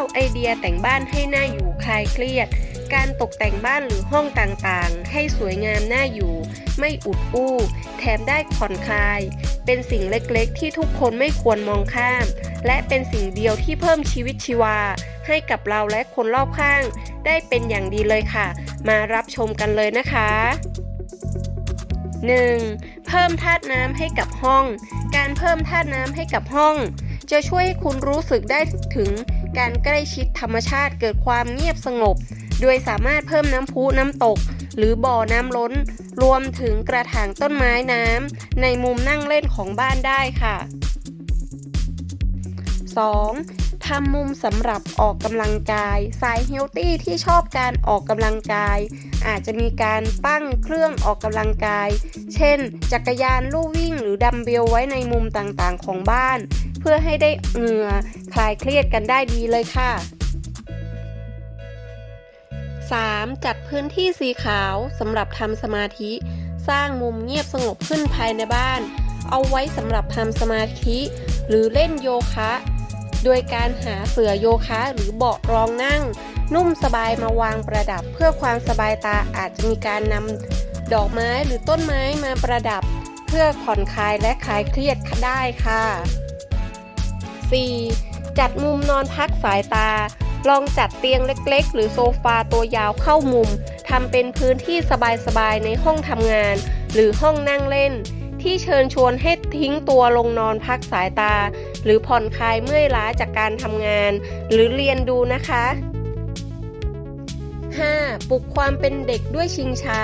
9 ไอเดียแต่งบ้านให้หน่าอยู่คลายเครียด การตกแต่งบ้านหรือห้องต่างๆ ให้สวยงามน่าอยู่ ไม่อุดอู้ แถมได้ผ่อนคลาย เป็นสิ่งเล็กๆ ที่ทุกคนไม่ควรมองข้าม และเป็นสิ่งเดียวที่เพิ่มชีวิตชีวา ให้กับเราและคนรอบข้าง ได้เป็นอย่างดีเลยค่ะ มารับชมกันเลยนะคะ 1. เพิ่มธาตุน้ำให้กับห้อง การเพิ่มธาตุน้ำให้กับห้อง จะช่วยให้คุณรู้สึกได้ถึง การใกล้ชิดธรรมชาติเกิดความเงียบสงบ โดยสามารถเพิ่มน้ำพุน้ำตก หรือบ่อน้ำล้น รวมถึงกระถางต้นไม้น้ำในมุมนั่งเล่นของบ้านได้ค่ะ 2. ทำมุมสำหรับออกกำลังกาย สายเฮลตี้ที่ชอบการออกกำลังกาย อาจจะมีการตั้งเครื่องออกกำลังกาย เช่น จักรยานลู่วิ่งหรือดัมเบลไว้ในมุมต่างๆของบ้าน เพื่อให้ได้เหงื่อคลายเครียดกันได้ดีเลยค่ะ 3. จัดพื้นที่สีขาวสำหรับทำสมาธิ สร้างมุมเงียบสงบขึ้นภายในบ้าน เอาไว้สำหรับทำสมาธิ หรือเล่นโยคะ โดยการหาเสื่อโยคะหรือเบาะรองนั่ง นุ่มสบายมาวางประดับ เพื่อความสบายตาอาจจะมีการนำดอกไม้หรือต้นไม้มาประดับ เพื่อผ่อนคลายและคลายเครียดได้ค่ะ 4. จัดมุมนอนพักสายตา ลองจัดเตียงเล็กๆ หรือโซฟาตัวยาวเข้ามุมทำเป็นพื้นที่สบายๆในห้องทำงาน หรือห้องนั่งเล่น ที่เชิญชวนให้ทิ้งตัวลงนอนพักสายตา หรือผ่อนคลายเมื่อยล้าจากการทำงาน หรือเรียนดูนะคะ 5. ปลุกความเป็นเด็กด้วยชิงช้า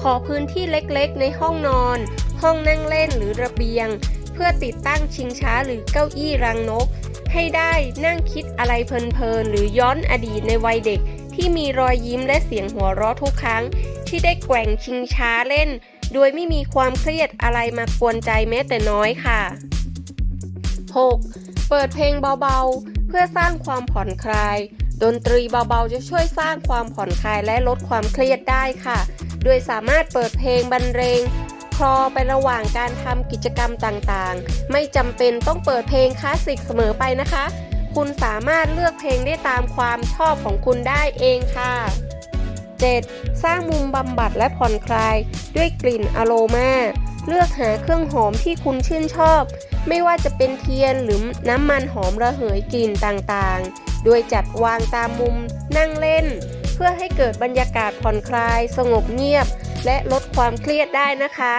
ขอพื้นที่เล็กๆ ในห้องนอน ห้องนั่งเล่นหรือระเบียง เพื่อติดตั้งชิงช้าหรือเก้าอี้รังนก ให้ได้นั่งคิดอะไรเพลินๆ หรือย้อนอดีตในวัยเด็ก ที่มีรอยยิ้มและเสียงหัวเราะทุกครั้ง ที่ได้แกว่งชิงช้าเล่น โดยไม่มีความเครียดอะไรมากวนใจแม้แต่น้อยค่ะ 6. เปิดเพลงเบาๆ เพื่อสร้างความผ่อนคลาย ดนตรีเบาๆ จะช่วยสร้างความผ่อนคลายและลดความเครียดได้ค่ะ โดยสามารถเปิดเพลงบรรเลง คลอไประหว่างการทำกิจกรรมต่างๆ ไม่จำเป็นต้องเปิดเพลงคลาสสิกเสมอไปนะคะ คุณสามารถเลือกเพลงได้ตามความชอบของคุณได้เองค่ะ 7. สร้างมุมบำบัดและผ่อนคลาย ด้วยกลิ่นอโรมาเลือกหาเครื่องหอมที่คุณชื่นชอบ ไม่ว่าจะเป็นเทียนหรือน้ำมันหอมระเหยกลิ่นต่างๆ โดยจัดวางตามมุมนั่งเล่น เพื่อให้เกิดบรรยากาศผ่อนคลาย สงบเงียบ และลดความเครียดได้นะคะ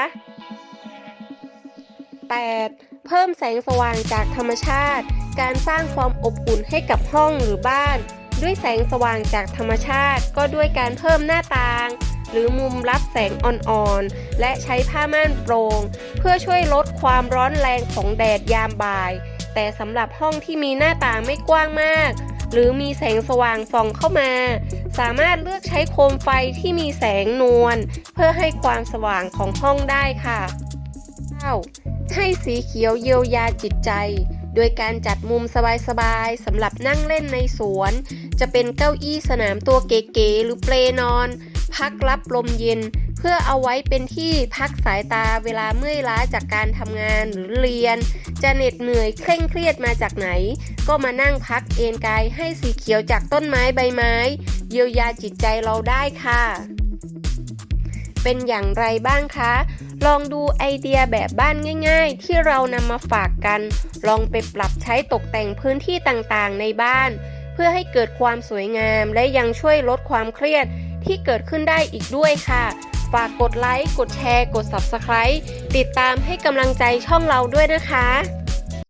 8. เพิ่มแสงสว่างจากธรรมชาติ การสร้างความอบอุ่นให้กับห้องหรือบ้าน ด้วยแสงสว่างจากธรรมชาติ ก็ด้วยการเพิ่มหน้าต่าง หรือมุมรับแสงอ่อนๆ และใช้ผ้าม่านโปร่งเพื่อช่วยลดความร้อนแรงของแดดยามบ่าย แต่สำหรับห้องที่มีหน้าต่างไม่กว้างมาก หรือมีแสงสว่างส่องเข้ามา สามารถเลือกใช้โคมไฟที่มีแสงนวลเพื่อให้ความสว่างของห้องได้ค่ะ 9. ให้สีเขียวเยียวยาจิตใจ โดยการจัดมุมสบายๆสำหรับนั่งเล่นในสวน จะเป็นเก้าอี้สนามตัวเก๋ๆหรือเปลนอน พักรับลมเย็น เพื่อเอาไว้เป็นที่พักสายตาเวลาเมื่อยล้าจากการทำงานหรือเรียน จะเหน็ดเหนื่อยเคร่งเครียดมาจากไหน ก็มานั่งพักเอนกายให้สีเขียวจากต้นไม้ใบไม้ เยียวยาจิตใจเราได้ค่ะ เป็นอย่างไรบ้างคะ ลองดูไอเดียแบบบ้านง่าย ๆ ที่เรานำมาฝากกัน ลองไปปรับใช้ตกแต่งพื้นที่ต่างๆ ในบ้าน เพื่อให้เกิดความสวยงามและยังช่วยลดความเครียด ที่เกิดขึ้นได้อีกด้วยค่ะ ฝากกดไลค์ กดแชร์ กด Subscribe ติดตามให้กำลังใจช่องเราด้วยนะคะ